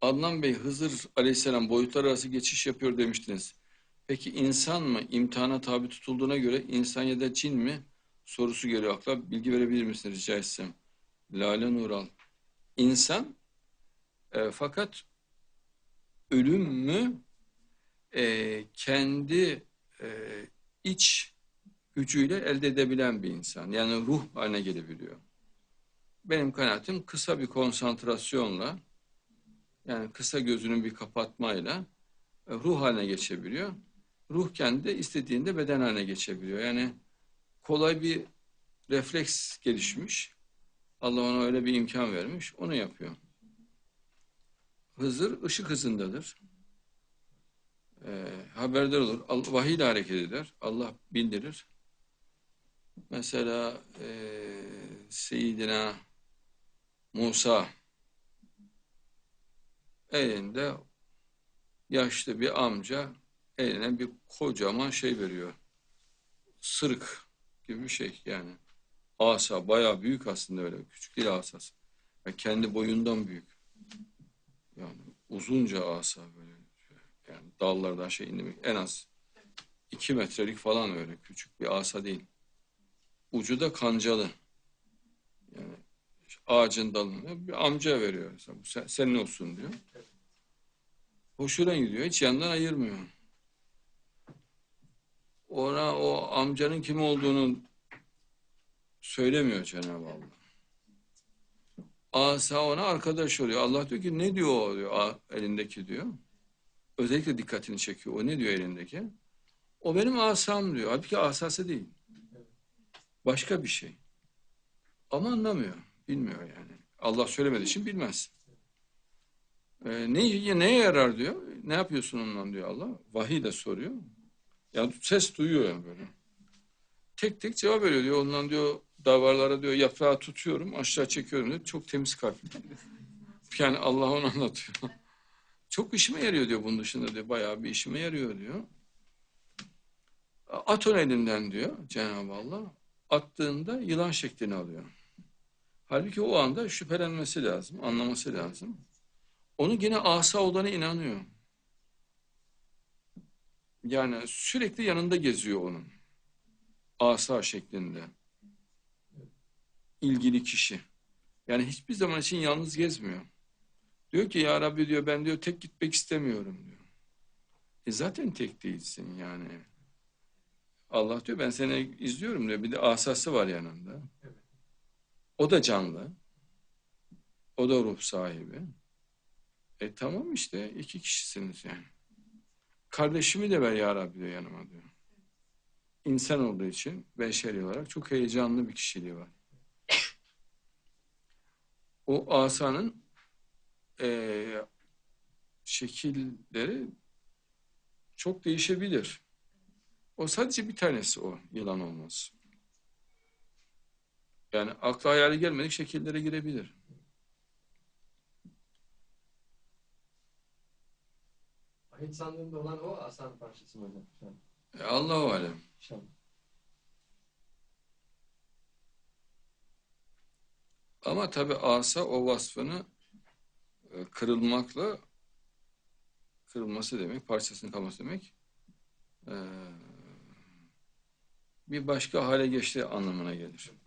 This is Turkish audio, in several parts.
Adnan Bey Hızır Aleyhisselam boyutlar arası geçiş yapıyor demiştiniz. Peki insan mı imtihana tabi tutulduğuna göre insan ya da cin mi sorusu geliyor akla. Bilgi verebilir misiniz rica etsem? Lale Nural. İnsan e, fakat ölüm mü e, kendi e, iç gücüyle elde edebilen bir insan. Yani ruh haline gelebiliyor. Benim kanaatim kısa bir konsantrasyonla yani kısa gözünün bir kapatmayla e, ruh haline geçebiliyor. Ruh kendi istediğinde beden haline geçebiliyor. Yani kolay bir refleks gelişmiş. Allah ona öyle bir imkan vermiş. Onu yapıyor. Hızır ışık hızındadır. Ee, haberdar olur. Al- Vahiy ile hareket eder. Allah bildirir. Mesela e, Seyyidina Musa elinde yaşlı bir amca eline bir kocaman şey veriyor. Sırık gibi bir şey yani. Asa bayağı büyük aslında öyle. Küçük değil asası. Ve kendi boyundan büyük. Yani uzunca asa böyle. Yani dallardan şey indirmek en az iki metrelik falan öyle. Küçük bir asa değil. Ucu da kancalı. Yani ağacın dalını bir amca veriyor. Sen- senin olsun diyor. Hoşuna gidiyor. Hiç yandan ayırmıyor. Ona o amcanın kim olduğunu söylemiyor Cenab-ı Allah. Asa ona arkadaş oluyor. Allah diyor ki ne diyor o diyor "A- elindeki diyor. Özellikle dikkatini çekiyor. O ne diyor elindeki? O benim asam diyor. Halbuki asası değil. Başka bir şey. Ama anlamıyor. Bilmiyor yani. Allah söylemediği için bilmez. Ee, ne, neye yarar diyor. Ne yapıyorsun ondan diyor Allah. Vahiy de soruyor. Yani ses duyuyor yani böyle. Tek tek cevap veriyor diyor. Ondan diyor davarlara diyor yaprağı tutuyorum aşağı çekiyorum diyor. Çok temiz kalpli. Yani Allah onu anlatıyor. Çok işime yarıyor diyor bunun dışında diyor. Bayağı bir işime yarıyor diyor. At onu elinden diyor Cenab-ı Allah. Attığında yılan şeklini alıyor. Halbuki o anda şüphelenmesi lazım, anlaması lazım. Onu gene asa olduğuna inanıyor. Yani sürekli yanında geziyor onun. Asa şeklinde. İlgili kişi. Yani hiçbir zaman için yalnız gezmiyor. Diyor ki ya Rabbi diyor ben diyor tek gitmek istemiyorum diyor. E zaten tek değilsin yani. Allah diyor ben seni izliyorum diyor. Bir de asası var yanında. O da canlı. O da ruh sahibi. E tamam işte iki kişisiniz yani. Kardeşimi de ver ya Rabbi diyor yanıma diyor. İnsan olduğu için beşeri olarak çok heyecanlı bir kişiliği var. O asanın eee, şekilleri çok değişebilir. O sadece bir tanesi o yılan olması. Yani akla hayali gelmedik şekillere girebilir. Ahit sandığında olan o asan parçası mı hocam? E, Allahu alem. An. Ama tabi asa o vasfını e, kırılmakla kırılması demek, parçasının kalması demek e, bir başka hale geçti anlamına gelir.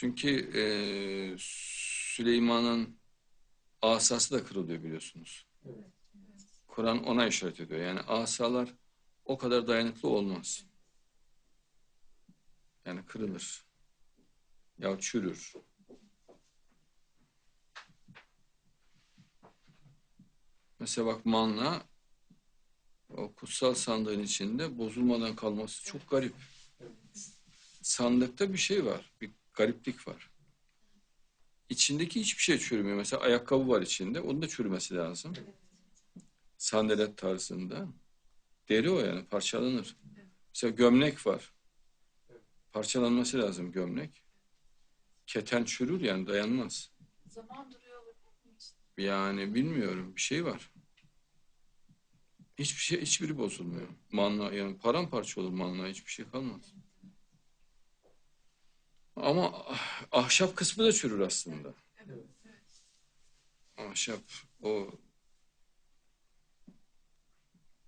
Çünkü e, Süleyman'ın asası da kırılıyor biliyorsunuz. Evet. Kur'an ona işaret ediyor. Yani asalar o kadar dayanıklı olmaz. Yani kırılır. Ya çürür. Mesela bak manna o kutsal sandığın içinde bozulmadan kalması çok garip. Sandıkta bir şey var. Bir gariplik var. İçindeki hiçbir şey çürümüyor. Mesela ayakkabı var içinde. Onun da çürümesi lazım. Sandalet tarzında. Deri o yani parçalanır. Mesela gömlek var. Parçalanması lazım gömlek. Keten çürür yani dayanmaz. Zaman duruyor? Yani bilmiyorum bir şey var. Hiçbir şey hiçbiri bozulmuyor. Manna yani paramparça olur manna hiçbir şey kalmaz. Ama ah- ahşap kısmı da çürür aslında. ahşap o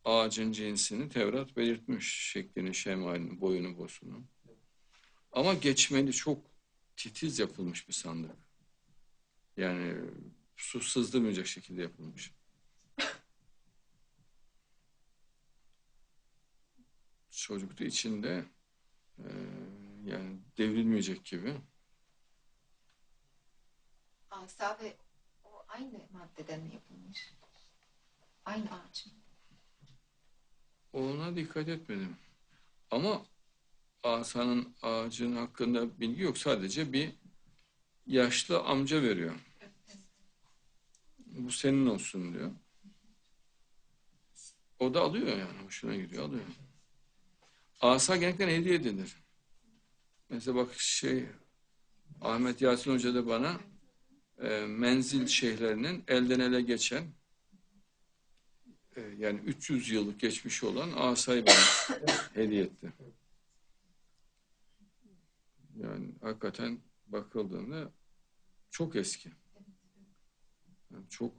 ağacın cinsini Tevrat belirtmiş. Şeklini, şemalini, boyunu, bosunu. Ama geçmeli çok titiz yapılmış bir sandık. Yani su sızdırmayacak şekilde yapılmış. Çocuk da içinde e, yani devrilmeyecek gibi. Asa ve o aynı maddeden mi yapılmış? Aynı ağaç mı? Ona dikkat etmedim. Ama asanın ağacın hakkında bilgi yok. Sadece bir yaşlı amca veriyor. Bu senin olsun diyor. O da alıyor yani. Hoşuna gidiyor alıyor. Asa genellikle hediye edilir. Mesela bak şey Ahmet Yasin Hoca da bana e, menzil şeyhlerinin elden ele geçen e, yani 300 yıllık geçmiş olan asayı bana hediye etti. Yani hakikaten bakıldığında çok eski. Yani çok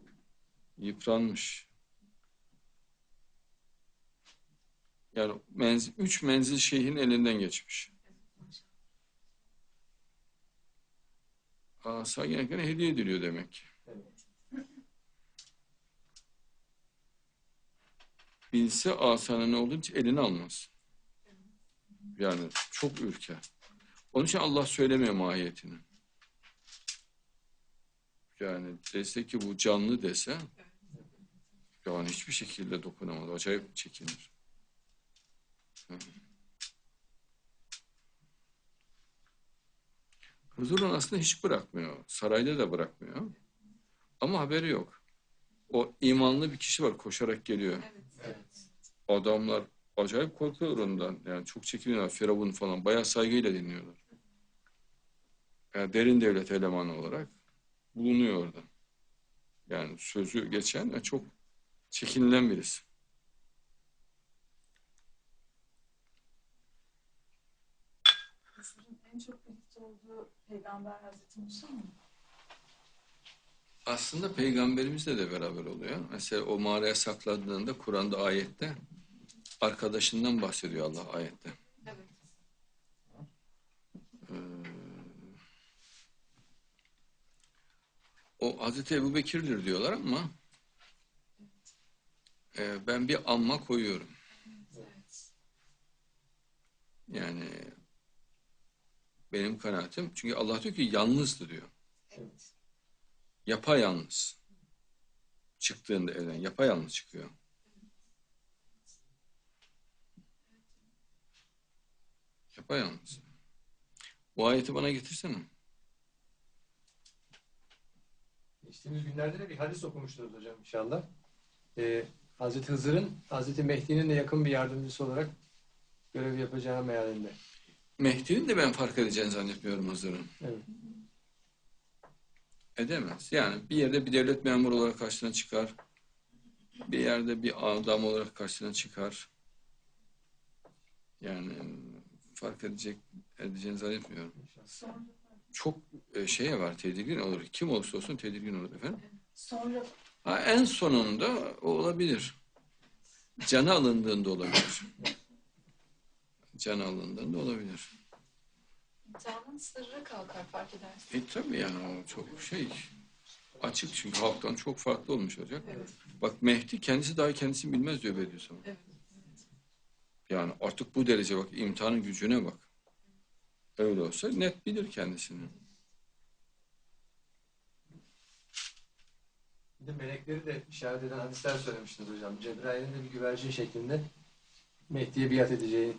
yıpranmış. Yani menzil, üç menzil şeyhin elinden geçmiş. Asa genellikle hediye ediliyor demek ki. Bilse asanın ne olduğunu hiç eline almaz. Yani çok ürker. Onun için Allah söylemiyor mahiyetini. Yani dese ki bu canlı dese yani hiçbir şekilde dokunamaz. Acayip çekinir. Hı. Huzurun aslında hiç bırakmıyor. Sarayda da bırakmıyor. Ama haberi yok. O imanlı bir kişi var koşarak geliyor. Adamlar acayip korkuyorlar ondan. Yani çok çekiniyorlar. Firavun falan bayağı saygıyla dinliyorlar. Yani derin devlet elemanı olarak bulunuyor orada. Yani sözü geçen ve çok çekinilen birisi. Mısır'ın en çok birlikte olduğu peygamber Hazreti Musa mı? Aslında peygamberimizle de beraber oluyor. Mesela o mağaraya saklandığında Kur'an'da ayette arkadaşından bahsediyor Allah ayette. Evet. Ee, o Hazreti Ebu Bekir'dir diyorlar ama e, ben bir amma koyuyorum. Yani benim kanaatim çünkü Allah diyor ki yalnızdı diyor. Evet. Yapayalnız. Çıktığında evden yapayalnız çıkıyor. Yapayalnız. Bu ayeti bana getirsene. Geçtiğimiz günlerde de bir hadis okumuştunuz hocam inşallah. Ee, Hazreti Hızır'ın Hazreti Mehdi'nin de yakın bir yardımcısı olarak görev yapacağı mealinde. Mehdi'nin de ben fark edeceğini zannetmiyorum Hızır'ın. Evet. Edemez. Yani bir yerde bir devlet memuru olarak karşısına çıkar. Bir yerde bir adam olarak karşısına çıkar. Yani fark edecek edeceğini zannetmiyorum. Çok e, şeye var, tedirgin olur. Kim olursa olsun tedirgin olur efendim. sonra Ha, en sonunda o olabilir. Canı alındığında olabilir. Canı alındığında olabilir. imtihanın sırrı kalkar fark edersin. E tabii yani o çok şey açık çünkü halktan çok farklı olmuş olacak. Evet. Bak Mehdi kendisi dahi kendisini bilmez diyor Bediüzzaman. Evet. Yani artık bu derece bak imtihanın gücüne bak. Öyle olsa net bilir kendisini. Bir de melekleri de işaret eden hadisler söylemiştiniz hocam. Cebrail'in de bir güvercin şeklinde Mehdi'ye biat edeceği,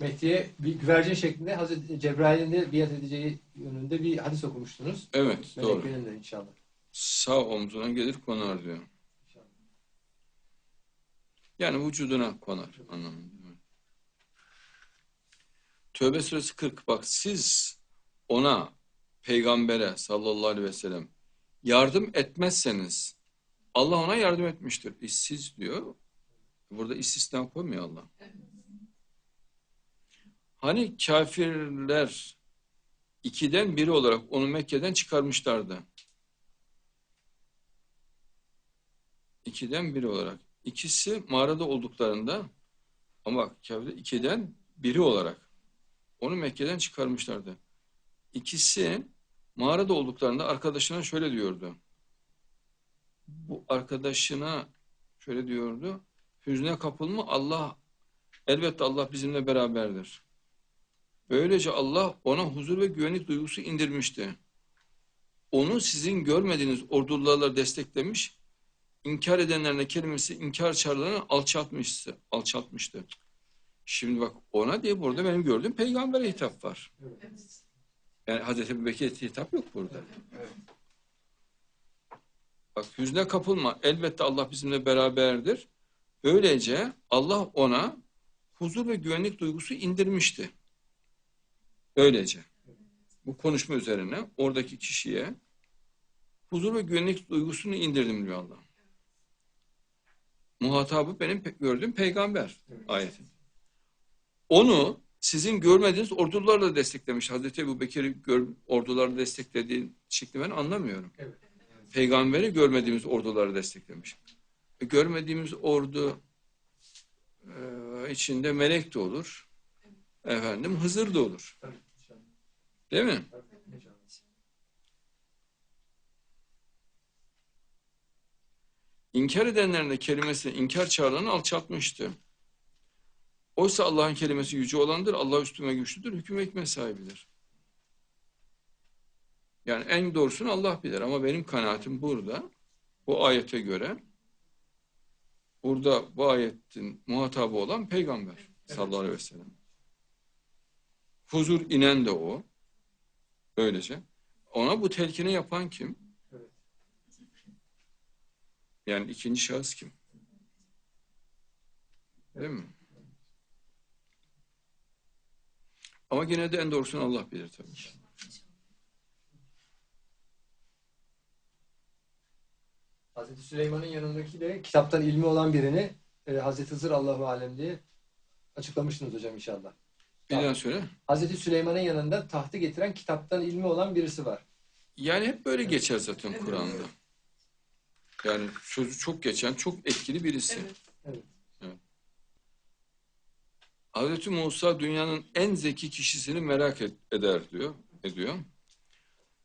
Mehdi'ye bir güvercin şeklinde Hazreti Cebrail'in de biat edeceği yönünde bir hadis okumuştunuz. Evet doğru. Meleklerin de inşallah. Sağ omzuna gelir konar diyor. İnşallah. Yani vücuduna konar anlamında. evet. Tövbe suresi 40. Bak siz ona peygambere sallallahu aleyhi ve sellem yardım etmezseniz Allah ona yardım etmiştir. İşsiz diyor. Burada istisna koymuyor Allah. Hani kafirler ikiden biri olarak onu Mekke'den çıkarmışlardı. ikiden biri olarak. İkisi mağarada olduklarında ama Kabe'de ikiden biri olarak onu Mekke'den çıkarmışlardı. İkisi mağarada olduklarında arkadaşına şöyle diyordu. Bu arkadaşına şöyle diyordu. Hüzne kapılma Allah elbette Allah bizimle beraberdir. Böylece Allah ona huzur ve güvenlik duygusu indirmişti. Onu sizin görmediğiniz ordularla desteklemiş, inkar edenlerine kelimesi inkar çarlarını alçaltmıştı. alçaltmıştı. Şimdi bak ona diye burada benim gördüğüm peygambere hitap var. Yani Hazreti Ebu Bekir'e hitap yok burada. Bak hüzne kapılma. Elbette Allah bizimle beraberdir. Böylece Allah ona huzur ve güvenlik duygusu indirmişti. Böylece. Bu konuşma üzerine oradaki kişiye huzur ve güvenlik duygusunu indirdim diyor Allah. Muhatabı benim pe- gördüğüm peygamber ayeti. Onu sizin görmediğiniz ordularla desteklemiş. Hazreti Ebu Bekir'i ordularla desteklediği şekli ben anlamıyorum. Evet. Peygamberi görmediğimiz orduları desteklemiş. E, görmediğimiz ordu e, içinde melek de olur. Efendim Hızır da olur. Değil mi? İnkar edenlerin de kelimesi inkar çağrılarını alçaltmıştı. Oysa Allah'ın kelimesi yüce olandır. Allah üstün ve güçlüdür. Hüküm hikmet sahibidir. Yani en doğrusunu Allah bilir. Ama benim kanaatim burada, bu ayete göre, burada bu ayetin muhatabı olan peygamber sallallahu aleyhi ve sellem. Huzur inen de o. Böylece. Ona bu telkini yapan kim? Yani ikinci şahıs kim? Değil mi? Ama gene de en doğrusunu Allah bilir tabii. Hazreti Süleyman'ın yanındaki de kitaptan ilmi olan birini e, Hazreti Hızır Allahu Alem diye açıklamıştınız hocam inşallah. Bir daha söyle. Hazreti Süleyman'ın yanında tahtı getiren kitaptan ilmi olan birisi var. Yani hep böyle geçer zaten Kur'an'da. Yani sözü çok geçen, çok etkili birisi. Evet. Evet. Evet. Hazreti Musa dünyanın en zeki kişisini merak et- eder diyor, ediyor.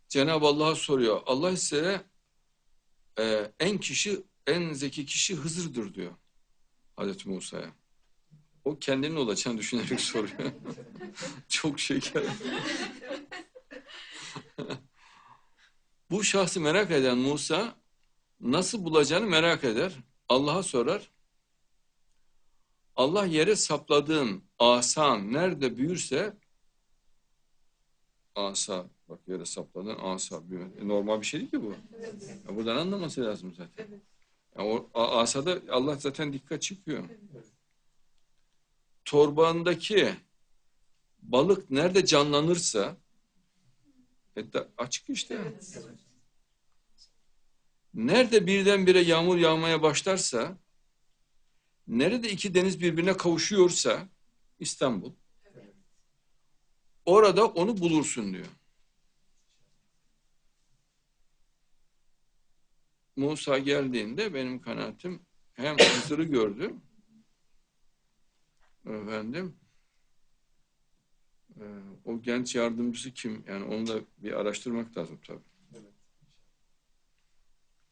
Cenab-ı Allah'a soruyor. Allah ise e, en kişi, en zeki kişi Hızır'dır diyor Hazreti Musa'ya. O kendinin olacağını düşünerek soruyor. Çok şeker. Bu şahsı merak eden Musa nasıl bulacağını merak eder. Allah'a sorar. Allah yere sapladığın asan nerede büyürse asa bak yere sapladığın asa büyür. E, normal bir şey değil ki bu. Ya buradan anlaması lazım zaten. Ya o asada Allah zaten dikkat çıkıyor. Torbağındaki balık nerede canlanırsa da- açık işte. Evet. Nerede birdenbire yağmur yağmaya başlarsa, nerede iki deniz birbirine kavuşuyorsa İstanbul, orada onu bulursun diyor. Musa geldiğinde benim kanaatim hem Hızır'ı gördü, efendim, e, o genç yardımcısı kim? Yani onu da bir araştırmak lazım tabii. Evet.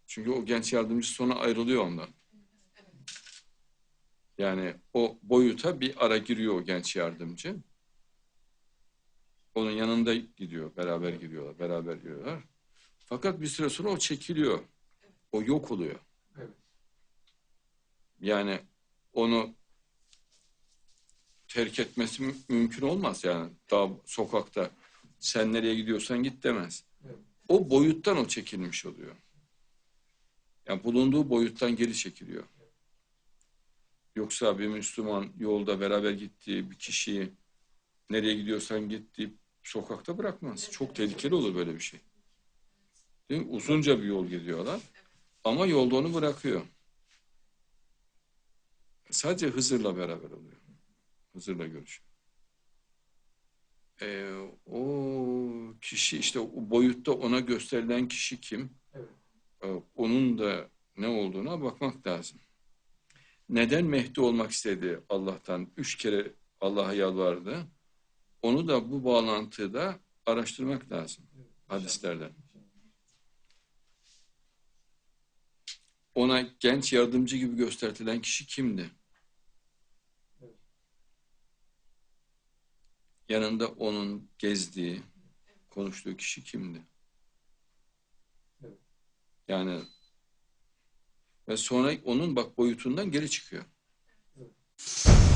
Çünkü o genç yardımcı sonra ayrılıyor ondan. Yani o boyuta bir ara giriyor o genç yardımcı. Onun yanında gidiyor, beraber gidiyorlar, beraber gidiyorlar. Fakat bir süre sonra o çekiliyor. O yok oluyor. Evet. Yani onu terk etmesi mü- mümkün olmaz yani. Daha sokakta sen nereye gidiyorsan git demez. O boyuttan o çekilmiş oluyor. Yani bulunduğu boyuttan geri çekiliyor. Yoksa bir Müslüman yolda beraber gittiği bir kişiyi nereye gidiyorsan git deyip sokakta bırakmaz. Çok tehlikeli olur böyle bir şey. Değil mi? Uzunca bir yol gidiyorlar. Ama yolda onu bırakıyor. Sadece Hızır'la beraber oluyor. Hızır'la görüşüyor. Ee, o kişi işte o boyutta ona gösterilen kişi kim? Evet. Ee, onun da ne olduğuna bakmak lazım. Neden Mehdi olmak istedi Allah'tan? Üç kere Allah'a yalvardı. Onu da bu bağlantıda araştırmak lazım hadislerden. Ona genç yardımcı gibi gösterilen kişi kimdi? Yanında onun gezdiği, konuştuğu kişi kimdi? Yani ve sonra onun bak boyutundan geri çıkıyor. Evet.